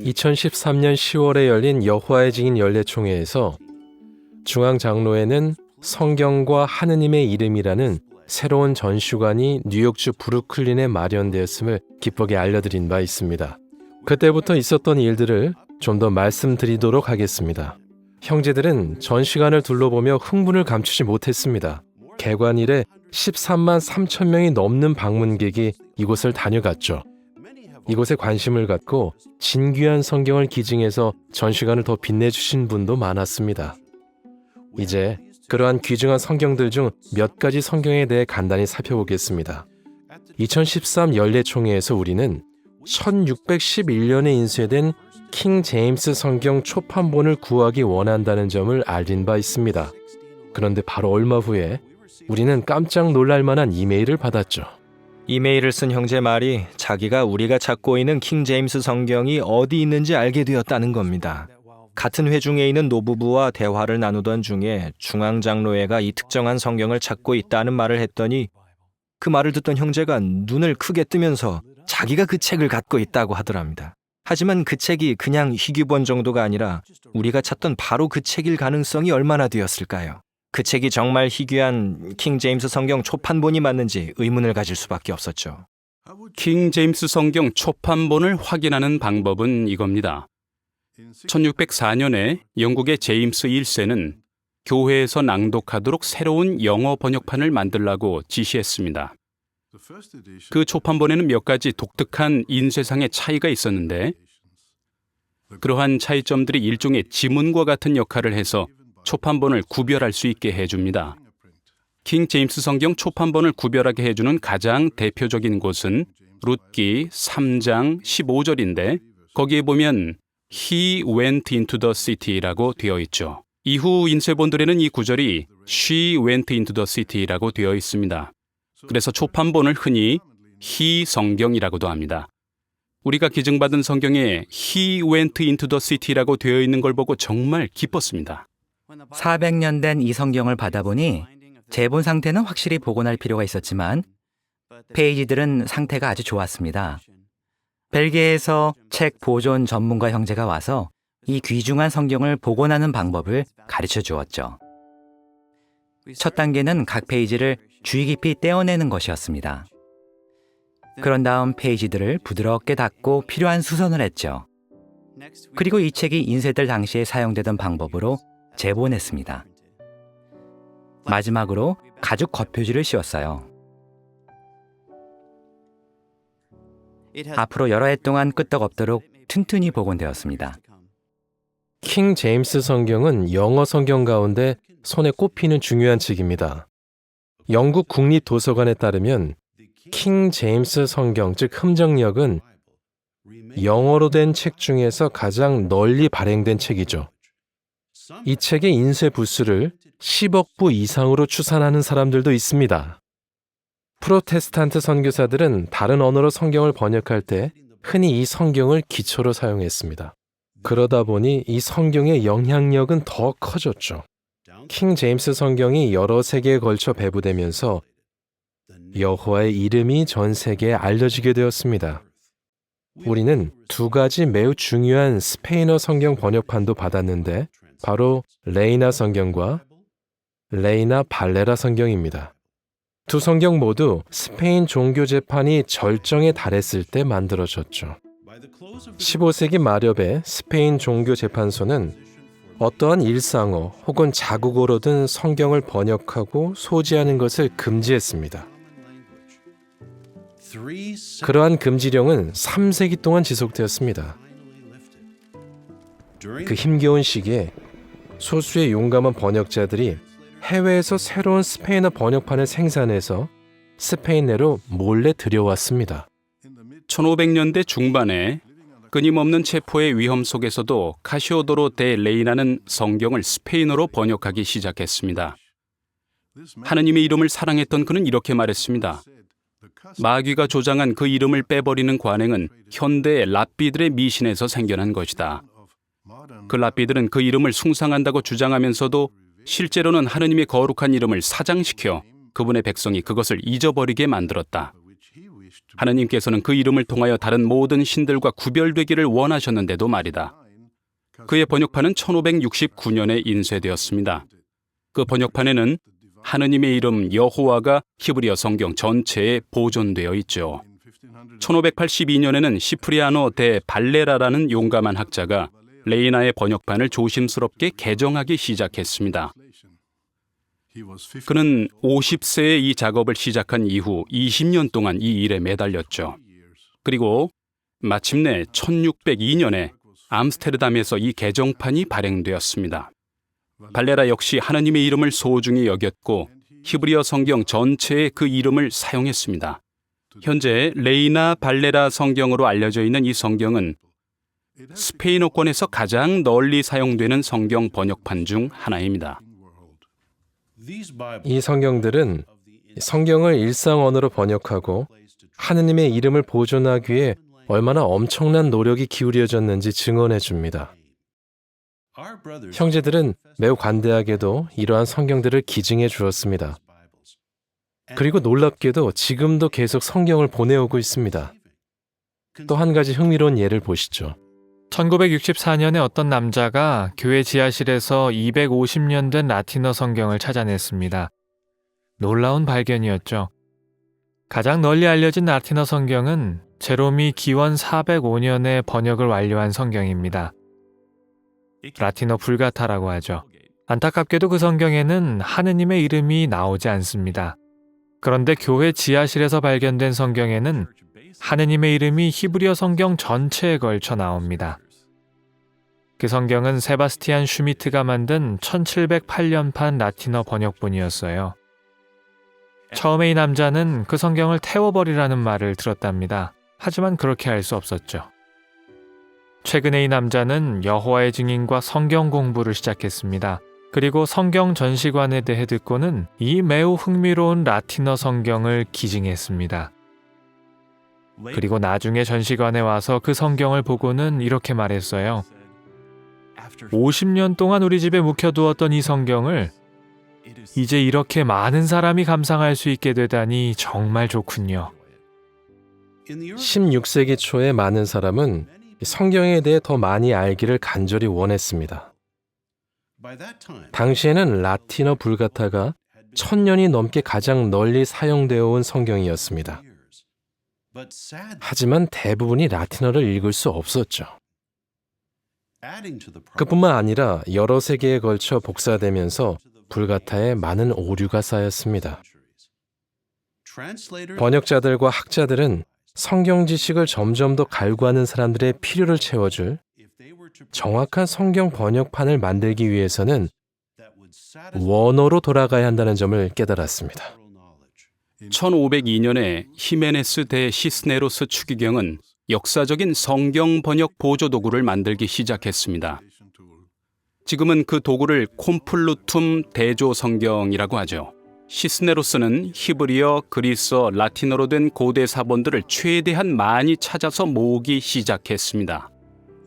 2013년 10월에 열린 여호와의 증인 연례총회에서 중앙 장로회는 성경과 하느님의 이름이라는 새로운 전슈관이 뉴욕주 브루클린에 마련되었음을 기쁘게 알려드린 바 있습니다. 그때부터 있었던 일들을 좀 더 말씀드리도록 하겠습니다. 형제들은 전시관을 둘러보며 흥분을 감추지 못했습니다. 개관 이래 13만 3천 명이 넘는 방문객이 이곳을 다녀갔죠. 이곳에 관심을 갖고 진귀한 성경을 기증해서 전시관을 더 빛내주신 분도 많았습니다. 이제 그러한 귀중한 성경들 중 몇 가지 성경에 대해 간단히 살펴보겠습니다. 2013 연례총회에서 우리는 1611년에 인쇄된 킹 제임스 성경 초판본을 구하기 원한다는 점을 알린 바 있습니다. 그런데 바로 얼마 후에 우리는 깜짝 놀랄 만한 이메일을 받았죠. 이메일을 쓴 형제 말이 자기가 우리가 찾고 있는 킹 제임스 성경이 어디 있는지 알게 되었다는 겁니다. 같은 회중에 있는 노부부와 대화를 나누던 중에 중앙장로회가 이 특정한 성경을 찾고 있다는 말을 했더니 그 말을 듣던 형제가 눈을 크게 뜨면서 자기가 그 책을 갖고 있다고 하더랍니다. 하지만 그 책이 그냥 희귀본 정도가 아니라 우리가 찾던 바로 그 책일 가능성이 얼마나 되었을까요? 그 책이 정말 희귀한 킹 제임스 성경 초판본이 맞는지 의문을 가질 수밖에 없었죠. 킹 제임스 성경 초판본을 확인하는 방법은 이겁니다. 1604년에 영국의 제임스 1세는 교회에서 낭독하도록 새로운 영어 번역판을 만들라고 지시했습니다. 그 초판본에는 몇 가지 독특한 인쇄상의 차이가 있었는데 그러한 차이점들이 일종의 지문과 같은 역할을 해서 초판본을 구별할 수 있게 해줍니다. 킹 제임스 성경 초판본을 구별하게 해주는 가장 대표적인 곳은 룻기 3장 15절인데 거기에 보면 He went into the city라고 되어 있죠. 이후 인쇄본들에는 이 구절이 She went into the city라고 되어 있습니다. 그래서 초판본을 흔히 He 성경이라고도 합니다. 우리가 기증받은 성경에 He went into the city라고 되어 있는 걸 보고 정말 기뻤습니다. 400년 된 이 성경을 받아보니 제본 상태는 확실히 복원할 필요가 있었지만 페이지들은 상태가 아주 좋았습니다. 벨기에에서 책 보존 전문가 형제가 와서 이 귀중한 성경을 복원하는 방법을 가르쳐 주었죠. 첫 단계는 각 페이지를 주의 깊이 떼어내는 것이었습니다. 그런 다음 페이지들을 부드럽게 닫고 필요한 수선을 했죠. 그리고 이 책이 인쇄될 당시에 사용되던 방법으로 재본했습니다. 마지막으로 가죽 겉표지를 씌웠어요. 앞으로 여러 해 동안 끄떡없도록 튼튼히 복원되었습니다. 킹 제임스 성경은 영어 성경 가운데 손에 꼽히는 중요한 책입니다. 영국 국립도서관에 따르면 킹 제임스 성경 즉 흠정역은 영어로 된 책 중에서 가장 널리 발행된 책이죠. 이 책의 인쇄 부수를 10억 부 이상으로 추산하는 사람들도 있습니다. 프로테스탄트 선교사들은 다른 언어로 성경을 번역할 때 흔히 이 성경을 기초로 사용했습니다. 그러다 보니 이 성경의 영향력은 더 커졌죠. 킹 제임스 성경이 여러 세계에 걸쳐 배부되면서 여호와의 이름이 전 세계에 알려지게 되었습니다. 우리는 두 가지 매우 중요한 스페인어 성경 번역판도 받았는데 바로 레이나 성경과 레이나 발레라 성경입니다. 두 성경 모두 스페인 종교 재판이 절정에 달했을 때 만들어졌죠. 15세기 마렵에 스페인 종교 재판소는 어떠한 일상어 혹은 자국어로 든 성경을 번역하고 소지하는 것을 금지했습니다. 그러한 금지령은 3세기 동안 지속되었습니다. 그 힘겨운 시기에 소수의 용감한 번역자들이 해외에서 새로운 스페인어 번역판을 생산해서 스페인 내로 몰래 들여왔습니다. 1500년대 중반에 끊임없는 체포의 위험 속에서도 카시오도로 데 레이나는 성경을 스페인어로 번역하기 시작했습니다. 하느님의 이름을 사랑했던 그는 이렇게 말했습니다. 마귀가 조장한 그 이름을 빼버리는 관행은 현대의 랍비들의 미신에서 생겨난 것이다. 그 랍비들은 그 이름을 숭상한다고 주장하면서도 실제로는 하느님의 거룩한 이름을 사장시켜 그분의 백성이 그것을 잊어버리게 만들었다. 하느님께서는 그 이름을 통하여 다른 모든 신들과 구별되기를 원하셨는데도 말이다. 그의 번역판은 1569년에 인쇄되었습니다. 그 번역판에는 하느님의 이름 여호와가 히브리어 성경 전체에 보존되어 있죠. 1582년에는 시프리아노 데 발레라라는 용감한 학자가 레이나의 번역판을 조심스럽게 개정하기 시작했습니다. 그는 50세에 이 작업을 시작한 이후 20년 동안 이 일에 매달렸죠. 그리고 마침내 1602년에 암스테르담에서 이 개정판이 발행되었습니다. 발레라 역시 하나님의 이름을 소중히 여겼고 히브리어 성경 전체에 그 이름을 사용했습니다. 현재 레이나 발레라 성경으로 알려져 있는 이 성경은 스페인어권에서 가장 널리 사용되는 성경 번역판 중 하나입니다. 이 성경들은 성경을 일상 언어로 번역하고 하느님의 이름을 보존하기 위해 얼마나 엄청난 노력이 기울여졌는지 증언해 줍니다. 형제들은 매우 관대하게도 이러한 성경들을 기증해 주었습니다. 그리고 놀랍게도 지금도 계속 성경을 보내오고 있습니다. 또 한 가지 흥미로운 예를 보시죠. 1964년에 어떤 남자가 교회 지하실에서 250년 된 라틴어 성경을 찾아냈습니다. 놀라운 발견이었죠. 가장 널리 알려진 라틴어 성경은 제롬이 기원 405년에 번역을 완료한 성경입니다. 라틴어 불가타라고 하죠. 안타깝게도 그 성경에는 하느님의 이름이 나오지 않습니다. 그런데 교회 지하실에서 발견된 성경에는 하느님의 이름이 히브리어 성경 전체에 걸쳐 나옵니다. 그 성경은 세바스티안 슈미트가 만든 1708년판 라틴어 번역본이었어요. 처음에 이 남자는 그 성경을 태워버리라는 말을 들었답니다. 하지만 그렇게 할 수 없었죠. 최근에 이 남자는 여호와의 증인과 성경 공부를 시작했습니다. 그리고 성경 전시관에 대해 듣고는 이 매우 흥미로운 라틴어 성경을 기증했습니다. 그리고 나중에 전시관에 와서 그 성경을 보고는 이렇게 말했어요. 50년 동안 우리 집에 묵혀두었던 이 성경을 이제 이렇게 많은 사람이 감상할 수 있게 되다니 정말 좋군요. 16세기 초에 많은 사람은 성경에 대해 더 많이 알기를 간절히 원했습니다. 당시에는 라틴어 불가타가 천년이 넘게 가장 널리 사용되어 온 성경이었습니다. 하지만 대부분이 라틴어를 읽을 수 없었죠. 그뿐만 아니라 여러 세기에 걸쳐 복사되면서 불가타에 많은 오류가 쌓였습니다. 번역자들과 학자들은 성경 지식을 점점 더 갈구하는 사람들의 필요를 채워줄 정확한 성경 번역판을 만들기 위해서는 원어로 돌아가야 한다는 점을 깨달았습니다. 1502년에 히메네스 대 시스네로스 추기경은 역사적인 성경 번역 보조 도구를 만들기 시작했습니다. 지금은 그 도구를 콤플루툼 대조 성경이라고 하죠. 시스네로스는 히브리어, 그리스어, 라틴어로 된 고대 사본들을 최대한 많이 찾아서 모으기 시작했습니다.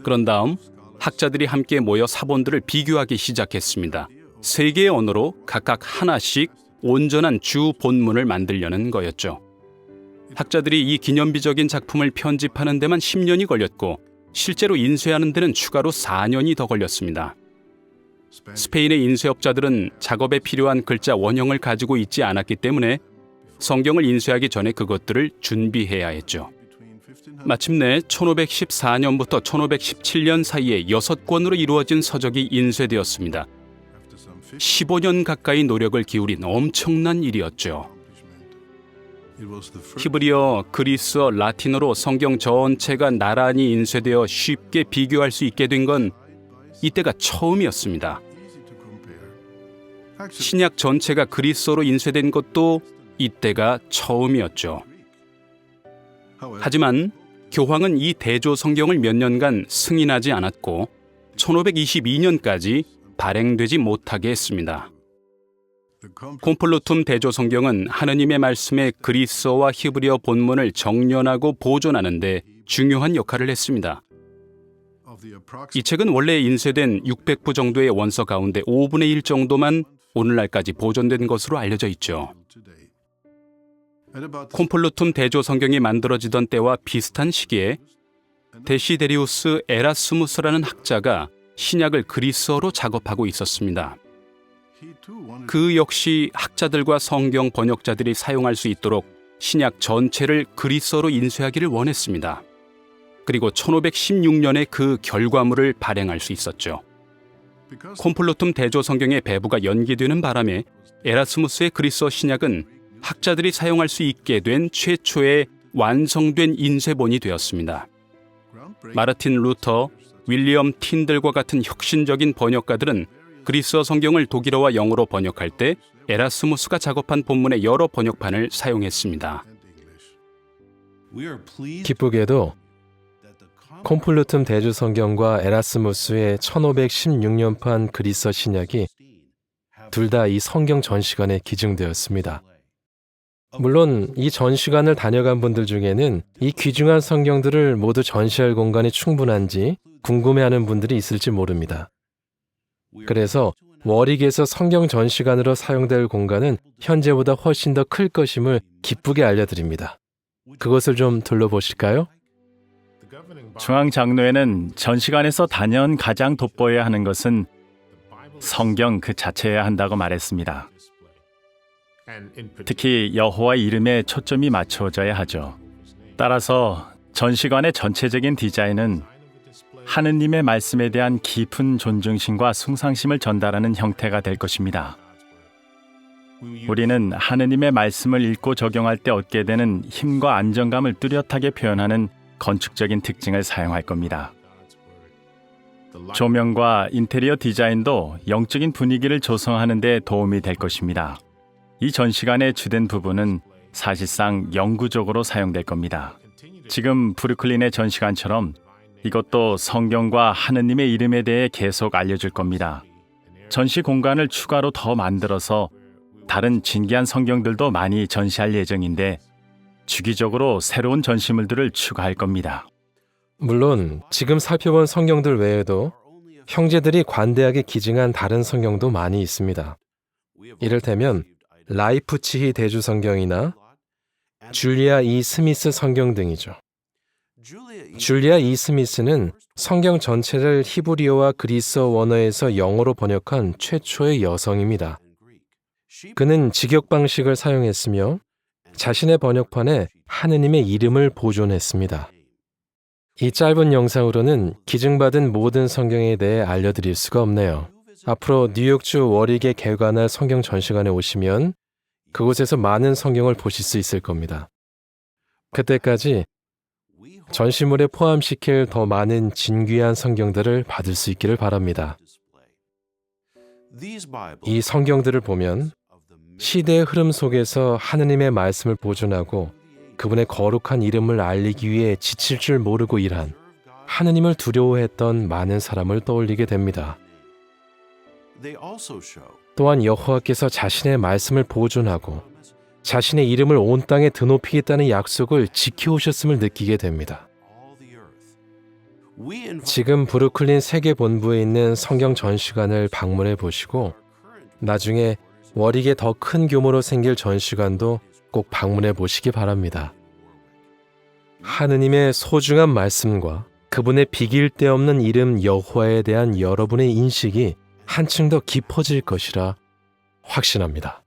그런 다음 학자들이 함께 모여 사본들을 비교하기 시작했습니다. 세 개의 언어로 각각 하나씩 온전한 주 본문을 만들려는 거였죠. 학자들이 이 기념비적인 작품을 편집하는 데만 10년이 걸렸고 실제로 인쇄하는 데는 추가로 4년이 더 걸렸습니다. 스페인의 인쇄업자들은 작업에 필요한 글자 원형을 가지고 있지 않았기 때문에 성경을 인쇄하기 전에 그것들을 준비해야 했죠. 마침내 1514년부터 1517년 사이에 6권으로 이루어진 서적이 인쇄되었습니다. 15년 가까이 노력을 기울인 엄청난 일이었죠. 히브리어, 그리스어, 라틴어로 성경 전체가 나란히 인쇄되어 쉽게 비교할 수 있게 된 건 이때가 처음이었습니다. 신약 전체가 그리스어로 인쇄된 것도 이때가 처음이었죠. 하지만 교황은 이 대조 성경을 몇 년간 승인하지 않았고 1522년까지 발행되지 못하게 했습니다. 콤플루툼 대조 성경은 하느님의 말씀의 그리스어와 히브리어 본문을 정연하고 보존하는데 중요한 역할을 했습니다. 이 책은 원래 인쇄된 600부 정도의 원서 가운데 5분의 1 정도만 오늘날까지 보존된 것으로 알려져 있죠. 콤플루툼 대조 성경이 만들어지던 때와 비슷한 시기에 데시데리우스 에라스무스라는 학자가 신약을 그리스어로 작업하고 있었습니다. 그 역시 학자들과 성경 번역자들이 사용할 수 있도록 신약 전체를 그리스어로 인쇄하기를 원했습니다. 그리고 1516년에 그 결과물을 발행할 수 있었죠. 콤플루툼 대조 성경의 배부가 연기되는 바람에 에라스무스의 그리스어 신약은 학자들이 사용할 수 있게 된 최초의 완성된 인쇄본이 되었습니다. 마르틴 루터, 윌리엄 틴들과 같은 혁신적인 번역가들은 그리스어 성경을 독일어와 영어로 번역할 때 에라스무스가 작업한 본문의 여러 번역판을 사용했습니다. 기쁘게도 콤플루툼 대주 성경과 에라스무스의 1516년판 그리스어 신약이 둘 다 이 성경 전시관에 기증되었습니다. 물론 이 전시관을 다녀간 분들 중에는 이 귀중한 성경들을 모두 전시할 공간이 충분한지 궁금해하는 분들이 있을지 모릅니다. 그래서 워릭에서 성경 전시관으로 사용될 공간은 현재보다 훨씬 더 클 것임을 기쁘게 알려드립니다. 그것을 좀 둘러보실까요? 중앙 장로회는 전시관에서 단연 가장 돋보여야 하는 것은 성경 그 자체여야 한다고 말했습니다. 특히 여호와 이름에 초점이 맞춰져야 하죠. 따라서 전시관의 전체적인 디자인은 하느님의 말씀에 대한 깊은 존중심과 숭상심을 전달하는 형태가 될 것입니다. 우리는 하느님의 말씀을 읽고 적용할 때 얻게 되는 힘과 안정감을 뚜렷하게 표현하는 건축적인 특징을 사용할 겁니다. 조명과 인테리어 디자인도 영적인 분위기를 조성하는 데 도움이 될 것입니다. 이 전시관의 주된 부분은 사실상 영구적으로 사용될 겁니다. 지금 브루클린의 전시관처럼 이것도 성경과 하느님의 이름에 대해 계속 알려줄 겁니다. 전시 공간을 추가로 더 만들어서 다른 진귀한 성경들도 많이 전시할 예정인데 주기적으로 새로운 전시물들을 추가할 겁니다. 물론 지금 살펴본 성경들 외에도 형제들이 관대하게 기증한 다른 성경도 많이 있습니다. 이를테면 라이프치히 대주 성경이나 줄리아 이 스미스 성경 등이죠. 줄리아 이 스미스는 성경 전체를 히브리어와 그리스어 원어에서 영어로 번역한 최초의 여성입니다. 그는 직역 방식을 사용했으며 자신의 번역판에 하느님의 이름을 보존했습니다. 이 짧은 영상으로는 기증받은 모든 성경에 대해 알려드릴 수가 없네요. 앞으로 뉴욕주 워릭에 개관할 성경 전시관에 오시면 그곳에서 많은 성경을 보실 수 있을 겁니다. 그때까지 전시물에 포함시킬 더 많은 진귀한 성경들을 받을 수 있기를 바랍니다. 이 성경들을 보면 시대의 흐름 속에서 하느님의 말씀을 보존하고 그분의 거룩한 이름을 알리기 위해 지칠 줄 모르고 일한 하느님을 두려워했던 많은 사람을 떠올리게 됩니다. 또한 여호와께서 자신의 말씀을 보존하고 자신의 이름을 온 땅에 드높이겠다는 약속을 지켜오셨음을 느끼게 됩니다. 지금 브루클린 세계 본부에 있는 성경 전시관을 방문해 보시고 나중에 워릭의 더큰 규모로 생길 전시관도 꼭 방문해 보시기 바랍니다. 하느님의 소중한 말씀과 그분의 비길 데 없는 이름 여호와에 대한 여러분의 인식이 한층 더 깊어질 것이라 확신합니다.